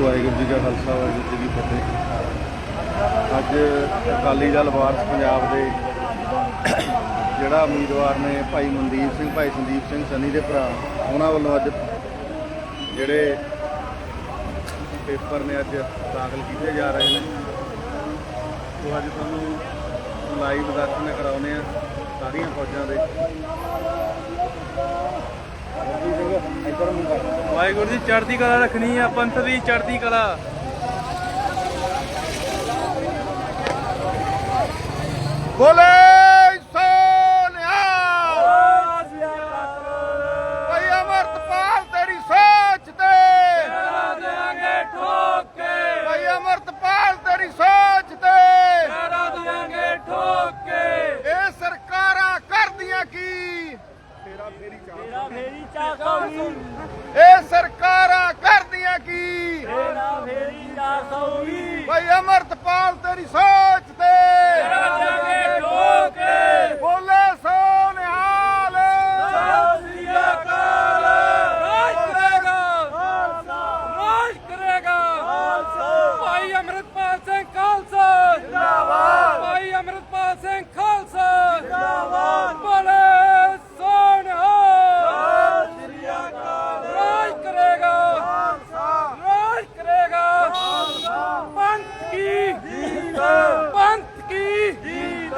ਵਾਹਿਗੁਰੂ ਜੀ ਕਾ ਖਾਲਸਾ, ਵਾਹਿਗੁਰੂ ਜੀ ਕੀ ਫਤਿਹ। ਅੱਜ ਅਕਾਲੀ ਦਲ ਵਾਰਸ ਪੰਜਾਬ ਦੇ ਜਿਹੜਾ ਉਮੀਦਵਾਰ ਨੇ ਭਾਈ ਮਨਦੀਪ ਸਿੰਘ, ਭਾਈ ਸੰਦੀਪ ਸਿੰਘ ਸਨੀ ਦੇ ਭਰਾ, ਉਹਨਾਂ ਵੱਲੋਂ ਅੱਜ ਜਿਹੜੇ ਪੇਪਰ ਨੇ ਅੱਜ ਦਾਖਲ ਕੀਤੇ ਜਾ ਰਹੇ ਨੇ। ਉਹ ਅੱਜ ਤੁਹਾਨੂੰ ਲਾਈਵ ਦਰਸ਼ਨ ਕਰਾਉਨੇ ਆ ਸਾਰੀਆਂ ਫੌਜਾਂ ਦੇ। ਵਾਹਿਗੁਰੂ ਜੀ ਚੜ੍ਹਦੀ ਕਲਾ ਰੱਖਣੀ ਆ ਪੰਥ ਦੀ ਚੜ੍ਹਦੀ ਕਲਾ। ਬੋਲੇ ਸੋਨਿਆ ਭਾਈ ਅਮਰਤਪਾਲ ਤੇਰੀ ਸੋਚ ਤੇ ਦੇਾਂਗੇ ਠੋਕ ਕੇ ਭਾਈ ਅਮਰਤਪਾਲ ਤੇਰੀ ਸੋਚ ਤੇ ਕਰਾ ਦੇਾਂਗੇ ਠੋਕ ਕੇ ਇਹ ਸਰਕਾਰਾਂ ਕਰਦੀਆਂ ਕੀ ਤੇਰਾ ਫੇਰੀ ਚਾ ਸੌਗੀ ਇਹ ਸਰਕਾਰਾਂ ਕਰਦੀਆਂ ਕੀ ਤੇਰਾ ਫੇਰੀ ਚਾ ਸੌਗੀ ਭਾਈ ਅਮਰਤਪਾਲ ਤੇਰੀ ਸੋਚ ਤੇ ਕਰਾ ਦੇਾਂਗੇ ਠੋਕ ਕੇ ਬੋਲੇ ਸੋਨਿਹਾਲ ਸ੍ਰੀ ਅਕਾਲ ਰਾਜ ਕਰੇਗਾ ਰਾਜ ਕਰੇਗਾ ਭਾਈ ਅਮਰਤਪਾਲ ਸਿੰਘ ਖਾਲਸਾ ਜਿੰਦਾਬਾਦ ਭਾਈ ਅਮਰਤਪਾਲ ਸਿੰਘ ਖਾਲਸਾ ਜਿੰਦਾਬਾਦ ਬੋਲੇ ਸੋਨਿਹਾਲ ਸ੍ਰੀ ਅਕਾਲ ਰਾਜ ਕਰੇਗਾ ਰਾਜ ਕਰੇਗਾ ਪੰਥ ਕੀ ਜੀਤ ਪੰਥ ਕੀ ਜੀਤ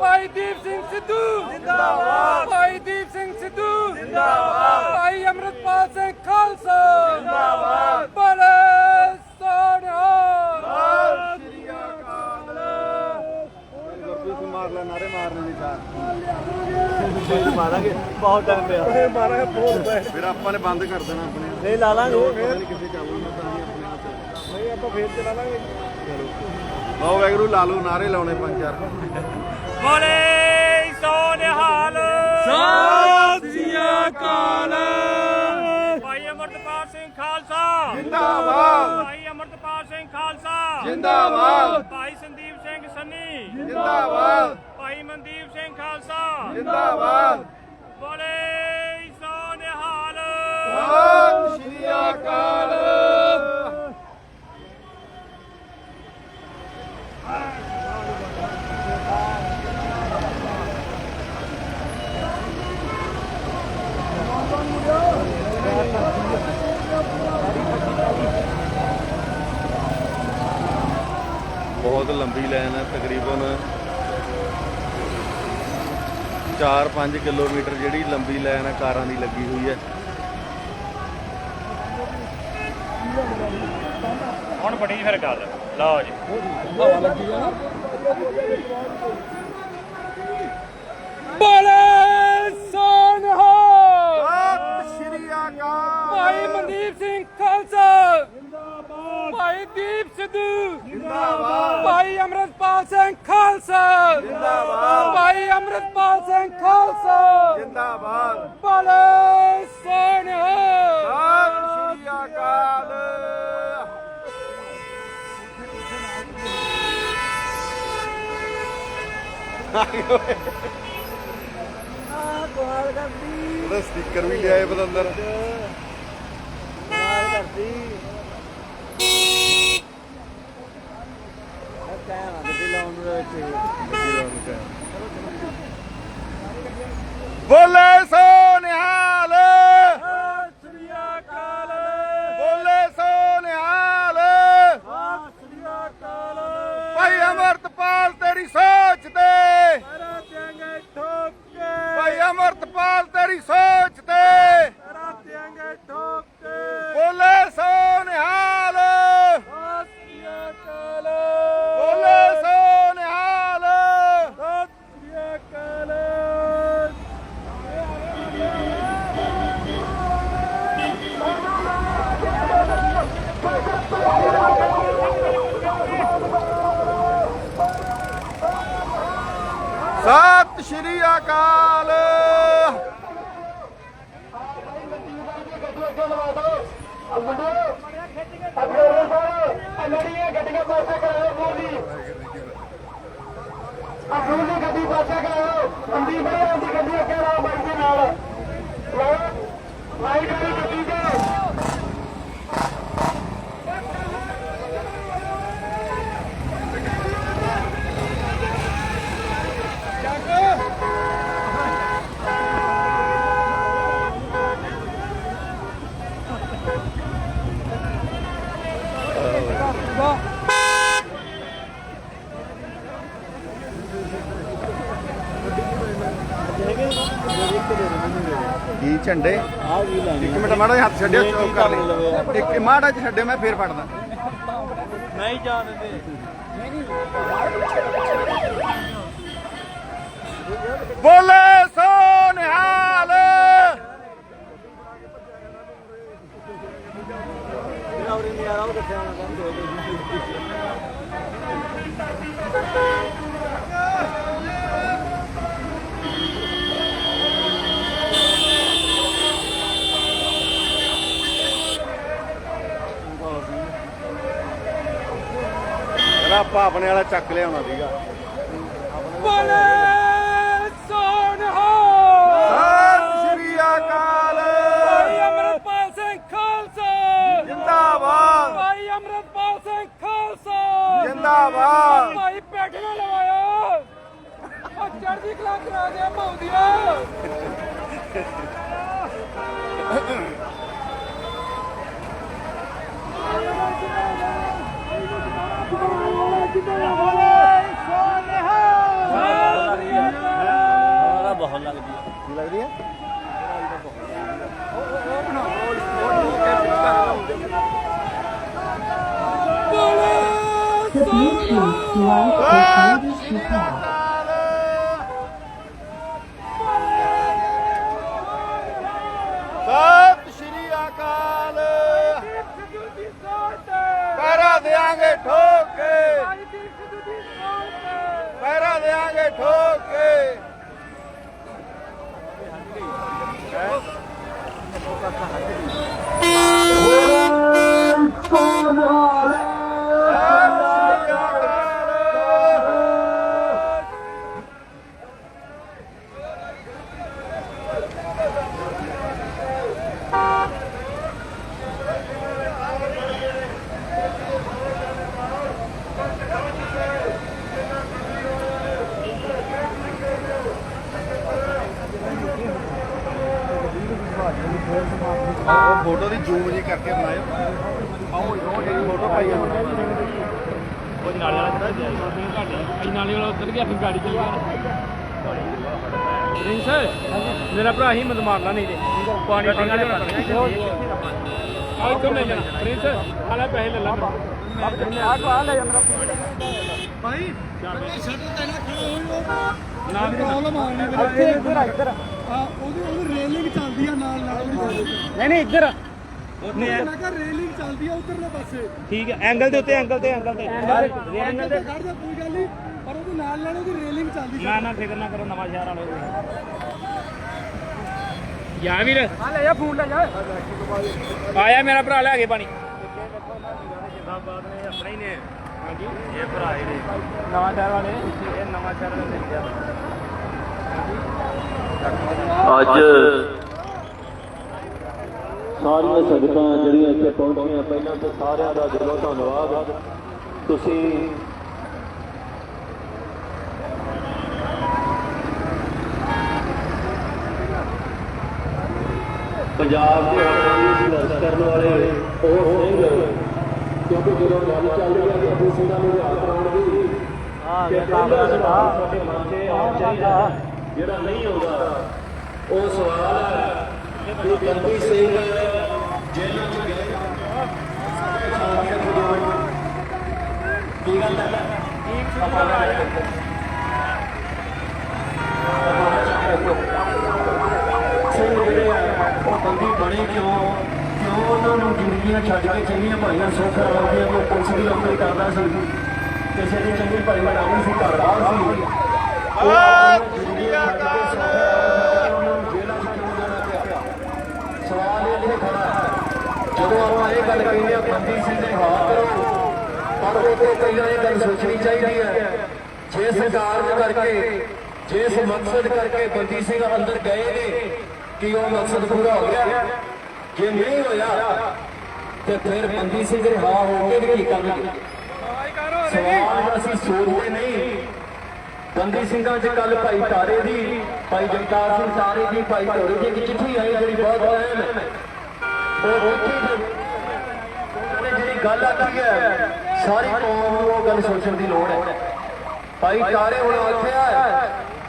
ਭਾਈ ਦੀਪ ਸਿੰਘ ਸਿੱਧੂ ਜਿੰਦਾਬਾਦ ਭਾਈ ਦੀਪ ਸਿੰਘ ਸਿੱਧੂ ਜਿੰਦਾਬਾਦ ਭਾਈ ਅਮਰਤਪਾਲ ਸਿੰਘ ਖਾਲਸਾ ਜਿੰਦਾਬਾਦ ਬੋਲੇ ਸੋਨਿਹਾਲ ਸ੍ਰੀ ਅਕਾਲ ਗੁਰਪ੍ਰੀਤ ਸਿੰਘ ਮਾਰ ਲੈ ਨਾਰੇ ਮਾਰਨੇ ਦੀ ਮਾਰਾਂਗੇ ਬਹੁਤ ਟਾਈਮ ਪਿਆ। ਮਾਰਾਂਗੇ ਬਹੁਤ ਪੈ ਫਿਰ ਆਪਾਂ ਨੇ ਬੰਦ ਕਰ ਦੇਣਾ ਆਪਣੇ ਆਪ। ਨਹੀਂ ਲਾ ਲਾਂਗੇ। ਪਤਾ ਨਹੀਂ ਕਿਸੇ ਚਾਲੂ ਨਾ ਤਾਂ ਹੀ ਆਪਣੇ ਆਪ। ਨਹੀਂ ਆਪਾਂ ਫੇਰ ਚਲਾ ਲਾਂਗੇ। ਲਓ ਵੈਗਰੂ ਲਾ ਲਓ ਨਾਰੇ ਲਾਉਣੇ ਪੰਜ ਚਾਰ। ਬੋਲੇ ਸੋਨਿਹਾਲ ਸਤਿ ਸ੍ਰੀ ਅਕਾਲ। ਭਾਈ ਅਮਰਤਪਾਲ ਸਿੰਘ ਖਾਲਸਾ। ਜਿੰਦਾਬਾਦ। ਭਾਈ ਅਮਰਤਪਾਲ ਸਿੰਘ ਖਾਲਸਾ। ਜਿੰਦਾਬਾਦ। ਭਾਈ ਸੰਦੀਪ ਸਿੰਘ ਸੰਨੀ। ਜਿੰਦਾਬਾਦ। ਭਾਈ ਮਨਦੀਪ ਸਿੰਘ ਖਾਲਸਾ। ਜਿੰਦਾਬਾਦ। ਬਹੁਤ ਲੰਬੀ ਲਾਈਨ ਹੈ ਤਕਰੀਬਨ 4-5 ਕਿਲੋਮੀਟਰ ਜਿਹੜੀ ਲੰਬੀ ਲਾਈਨ ਹੈ ਕਾਰਾਂ ਦੀ ਲੱਗੀ ਹੋਈ ਹੈ। ਹੁਣ ਬਣੀ ਫਿਰ ਗੱਲ। ਲਓ ਜੀ। ਬੋਲੇ ਸੋ ਨਿਹਾਲ ਸਤਿ ਸ਼੍ਰੀ ਅਕਾਲ। ਭਾਈ ਮਨਦੀਪ ਸਿੰਘ ਖਾਲਸਾ। ਜਿੰਦਾਬਾਦ। ਭਾਈ ਦੀਪ ਸਿੱਧੂ। ਜਿੰਦਾਬਾਦ। ਅਮਰਤਪਾਲ ਸਿੰਘ ਖਾਲਸਾ ਜਿੰਦਾਬਾਦ ਭਾਈ ਅਮਰਤਪਾਲ ਸਿੰਘ ਖਾਲਸਾ ਜਿੰਦਾਬਾਦ ਬੋਲੇ ਸੋ ਨਿਹਾਲ ਸਤਿ ਸ਼੍ਰੀ ਅਕਾਲ ਕੋਹਾਲ ਕਰਦੀ ਉਹਦਾ ਸਟicker ਵੀ ਲਿਆਏ ਬਦੰਦਰ ਕੋਹਾਲ ਕਰਦੀ down. Volley! ਸਤਿ ਸ਼੍ਰੀ ਅਕਾਲ। ਆਪਣੀ ਗੱਡੀ ਪਾਸੇ ਕਰਾਓ ਅੰਦੀ ਬਈ ਦੀ ਗੱਡੀ ਅੱਗੇ ਲਾਓ ਬਾਈ ਦੇ ਨਾਲ। ਲਾਓ ਲਾਈਟ ਵਾਲੀ ਗੱਡੀ ਤੇ ਕੀ ਝੰਡੇ। ਇੱਕ ਮਿੰਟ ਮਾੜਾ ਜਿਹਾ ਹੱਥ ਛੱਡਿਓ ਚੋਕ ਕਰ ਲਈ। ਇੱਕ ਮਾੜਾ ਜਿਹਾ ਛੱਡਿਓ ਮੈਂ ਫੇਰ ਫੜਦਾ। ਨਹੀਂ ਜਾਣਦੇ ਬੋਲੇ ਆਪਾਂ ਆਪਣੇ ਵਾਲਾ ਚੱਕ ਲਿਆਉਣਾ ਸੀਗਾ। ਬੋਲੇ ਸੋਨਹਾ ਸਤਿ ਸ਼੍ਰੀ ਅਕਾਲ। ਭਾਈ ਅਮਰਪਾਲ ਸਿੰਘ ਖਾਲਸਾ। ਜਿੰਦਾਬਾਦ। ਭਾਈ ਅਮਰਪਾਲ ਸਿੰਘ ਖਾਲਸਾ। ਜਿੰਦਾਬਾਦ। ਭਾਈ ਪੈਠ ਨਾ ਲਵਾਇਆ ਉਹ ਚੜ੍ਹਦੀ ਕਲਾ ਕਰਾ ਦੇ बहुत लग The Bluetooth device is ਪੈਰਾ ਦੇਾਂਗੇ ਠੋਕ ਕੇ ਸਤਿ ਸ਼੍ਰੀ ਅਕਾਲ ਉਹ ਫੋਟੋ ਦੀ ਜ਼ੂਮ ਜੀ ਕਰਕੇ ਬਣਾਇਓ। ਆਓ ਉਹ ਜਿਹੜੀ ਫੋਟੋ ਪਾਈ ਆ। ਉਹ ਨਾਲੇ ਵਾਲਾ ਕਿਹੜਾ ਗਿਆ? ਅਸੀਂ ਨਾਲੇ ਵਾਲਾ ਉੱਤਰ ਗਿਆ ਫਿਰ ਗਾੜੀ ਚੱਲ ਗਿਆ। ਪ੍ਰਿੰਸ ਮੇਰਾ ਭਰਾ ਹੀ ਮਤ ਮਾਰਨਾ ਨਹੀਂ ਤੇ। ਪਾਣੀ ਪੀਣਾ ਲੈ ਆ ਇੱਥੋਂ ਲੈ ਜਾਣਾ। ਪ੍ਰਿੰਸ ਹਾਲੇ ਪੈਸੇ ਲੈ ਲਾ ਆ ਕੋ ਆ ਲੈ ਜਾਂਦਾ ਭਾਈ ਨਾ ਪ੍ਰੋਬਲਮ ਆਉਣੀ ਮੇਰੇ ਇੱਧਰ ਇੱਧਰ ਉਹਦੀ ਉਹਦੀ ਰੇਲਿੰਗ ਚੱਲਦੀ ਆ ਨਾਲ ਨਾਲ ਉਹਦੀ ਨਹੀਂ ਨਹੀਂ ਇੱਧਰ ਮੈਂ ਕਿਹਾ ਰੇਲਿੰਗ ਚੱਲਦੀ ਆ ਉਧਰਲੇ ਪਾਸੇ। ਠੀਕ ਹੈ ਐਂਗਲ ਦੇ ਉੱਤੇ ਐਂਗਲ ਤੇ ਐਂਗਲ ਤੇ। ਐਂਗਲ ਤੇ ਖੜ ਜਾ ਕੋਈ ਗੱਲ ਨਹੀਂ ਪਰ ਉਹਦੇ ਨਾਲ ਨਾਲ ਉਹਦੀ ਰੇਲਿੰਗ ਚੱਲਦੀ ਨਾ ਨਾ ਫਿਕਰ ਨਾ ਕਰੋ ਨਵਾਂ ਸ਼ਹਿਰ ਵਾਲੇ ਜਾ ਵੀਰ। ਆ ਲੈ ਜਾ ਫੋਨ ਲੈ ਜਾ। ਆਇਆ ਮੇਰਾ ਭਰਾ ਲੈ ਕੇ ਪਾਣੀ। ਜਿੰਦਾਬਾਦ ਨੇ ਆਪਣੇ ਹੀ ਨੇ ਹਾਂਜੀ। ਇਹ ਭਰਾ ਹੀ ਨੇ। ਨਵਾਂ ਸ਼ਹਿਰ ਵਾਲੇ ਇਹ ਨਵਾਂ ਸ਼ਹਿਰ ਦੇ ਨੇ ਅੱਜ ਸਾਰੀਆਂ ਸੰਗਤਾਂ ਜਿਹੜੀਆਂ ਇੱਥੇ ਪਹੁੰਚੀਆਂ ਪਹਿਲਾਂ ਤਾਂ ਸਾਰਿਆਂ ਦਾ ਦਿਲੋਂ ਧੰਨਵਾਦ। ਤੁਸੀਂ ਪੰਜਾਬ ਦੇ ਹੱਕਾਂ ਸੰਘਰਸ਼ ਕਰਨ ਵਾਲੇ ਉਹ ਸਿੰਘ ਕਿਉਂਕਿ ਜਦੋਂ ਗੱਲ ਚੱਲ ਰਹੀ ਹੈ ਕਿ ਸਿੰਘਾਂ ਨੂੰ ਰਿਹਾਅ ਕਰਾਉਣ ਦੀ ਤੇ ਕਾਬਲਾ ਦਾ। ਸਾਡੇ ਮਨ 'ਚ ਆਉਣਾ ਚਾਹੀਦਾ ਜਿਹੜਾ ਨਹੀਂ ਆਉਂਦਾ, ਉਹ ਸਵਾਲ ਹੈ ਕਿ ਬੰਦੀ ਸਿੰਘ ਜੇਲ੍ਹਾਂ 'ਚ ਗਏ। ਕੀ ਗੱਲ ਹੈ? ਸਿੰਘ ਜਿਹੜੇ ਆ, ਉਹ ਬੰਦੀ ਬਣੇ ਕਿਉਂ? ਕਿਉਂ ਉਹਨਾਂ ਨੂੰ ਜ਼ਿੰਦਗੀਆਂ ਛੱਡ ਕੇ ਚੰਗੀਆਂ ਭਾਈਆਂ ਸੁੱਖ ਆਉਂਦੀਆਂ ਕੋਈ ਪੁਲਿਸ ਦੀ ਨੌਕਰੀ ਕਰਦਾ ਸੀ। ਕਿਸੇ ਦੀ ਚੰਗੀ ਭਾਈ ਬਣਾਉਣੀ ਸੀ ਘਰ ਬਾਹਰ ਸੀ। ਜਦੋਂ ਆਪਾਂ ਇਹ ਗੱਲ ਕਹਿੰਦੇ ਆ ਬੰਦੀ ਸਿੰਘ ਦੇ ਹਾਲ ਕਰੋ ਪਰ ਉਹ ਤੋਂ ਪਹਿਲਾਂ ਇਹ ਗੱਲ ਸੋਚਣੀ ਚਾਹੀਦੀ ਹੈ ਜੇ ਸਰਕਾਰ ਕਰਕੇ ਜਿਸ ਮਕਸਦ ਕਰਕੇ ਬੰਦੀ ਸਿੰਘ ਅੰਦਰ ਗਏ ਨੇ ਕਿ ਉਹ ਮਕਸਦ ਪੂਰਾ ਹੋ ਗਿਆ ਜੇ ਨਹੀਂ ਹੋਇਆ ਤੇ ਫਿਰ ਬੰਦੀ ਸਿੰਘ ਰਿਹਾ ਹੋ ਕੇ ਕੀ ਕਰਨਗੇ ਸਵਾਲ ਅਸੀਂ ਸੋਚਦੇ ਨਹੀਂ ਬੰਦੀ ਸਿੰਘਾਂ 'ਚ ਕੱਲ ਭਾਈ ਤਾਰੇ ਦੀ, ਭਾਈ ਜਗਤਾਰ ਸਿੰਘ ਤਾਰੇ ਦੀ, ਭਾਈ ਢੋਰੇ ਦੀ ਇੱਕ ਚਿੱਠੀ ਆਈ ਜਿਹੜੀ ਬਹੁਤ ਅਹਿਮ ਹੈ। ਉਹ ਚਿੱਠੀ ਦੇ ਗੱਲ ਆਖੀ ਹੈ, ਸਾਰੀ ਕੌਮ ਨੂੰ ਉਹ ਗੱਲ ਸੋਚਣ ਦੀ ਲੋੜ ਹੈ। ਭਾਈ ਤਾਰੇ ਹੁਣ ਆਖਿਆ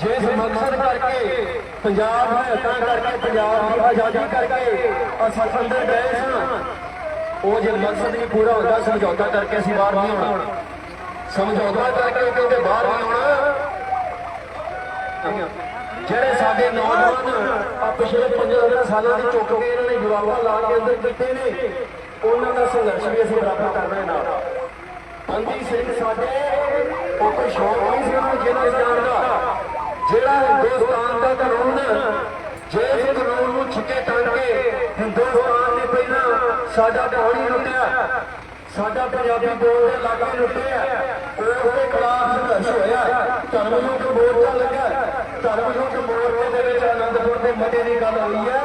ਜਿਸ ਮਕਸਦ ਕਰਕੇ ਪੰਜਾਬ ਨੇ ਹੱਕਾਂ ਕਰਕੇ ਪੰਜਾਬ ਦੀ ਆਜ਼ਾਦੀ ਕਰਕੇ ਅਸੀਂ ਅੰਦਰ ਗਏ ਸਾਂ, ਉਹ ਜੇ ਮਕਸਦ ਨਹੀਂ ਪੂਰਾ ਹੁੰਦਾ, ਸਮਝੌਤਾ ਕਰਕੇ ਅਸੀਂ ਬਾਹਰ ਨਹੀਂ ਆਉਣਾ। ਸਮਝੌਤਾ ਕਰਕੇ ਕਿਉਂਕਿ ਬਾਹਰ ਨਹੀਂ ਆਉਣਾ ਜਿਹੜੇ ਸਾਡੇ ਨੌਜਵਾਨ ਆ ਪਿਛਲੇ 15 ਸਾਲਾਂ ਦੇ ਚੁੱਕ ਕੇ ਇਹਨਾਂ ਨੇ ਜਵਾਬਾਂ ਲਾ ਕੇ ਅੰਦਰ ਕੀਤੇ ਨੇ, ਉਹਨਾਂ ਦਾ ਸੰਘਰਸ਼ ਵੀ ਅਸੀਂ ਬਰਾਬਰ ਕਰਨਾ ਹੈ ਨਾਲ। ਬੰਦੀ ਸਿੰਘ ਸਾਡੇ, ਉਹ ਕੋਈ ਸ਼ੌਕ ਨਹੀਂ ਸੀ ਉਹਨੂੰ ਜੇਲ੍ਹ ਜਾਣ ਦਾ। ਜਿਹੜਾ ਹਿੰਦੁਸਤਾਨ ਦਾ ਕਾਨੂੰਨ, ਜੇ ਇਸ ਕਾਨੂੰਨ ਨੂੰ ਛਿੱਕੇ ਟੰਗ ਕੇ ਹਿੰਦੁਸਤਾਨ ਨੇ ਪਹਿਲਾਂ ਸਾਡਾ ਪਾਣੀ ਲੁੱਟਿਆ, ਸਾਡਾ ਪੰਜਾਬੀ ਬੋਲ ਦੇ ਇਲਾਕੇ ਲੁੱਟਿਆ ਉਸ ਖਿਲਾਫ ਸੰਘਰਸ਼ ਹੋਇਆ, ਧਰਮ ਯੁੱਧ ਮੋਰਚਾ ਲੱਗਾ ਧਰਮਯੁੱਧ ਮੋਰੋ ਦੇ ਵਿੱਚ ਅਨੰਦਪੁਰ ਦੇ ਮਤੇ ਦੀ ਗੱਲ ਹੋਈ ਹੈ।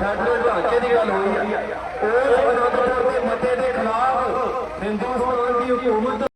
ਸਾਡੇ ਢਾਂਚੇ ਦੀ ਗੱਲ ਹੋਈ ਹੈ। ਉਸ ਅਨੰਦਪੁਰ ਦੇ ਮਤੇ ਦੇ ਖਿਲਾਫ ਹਿੰਦੁਸਤਾਨ ਦੀ ਹਕੂਮਤ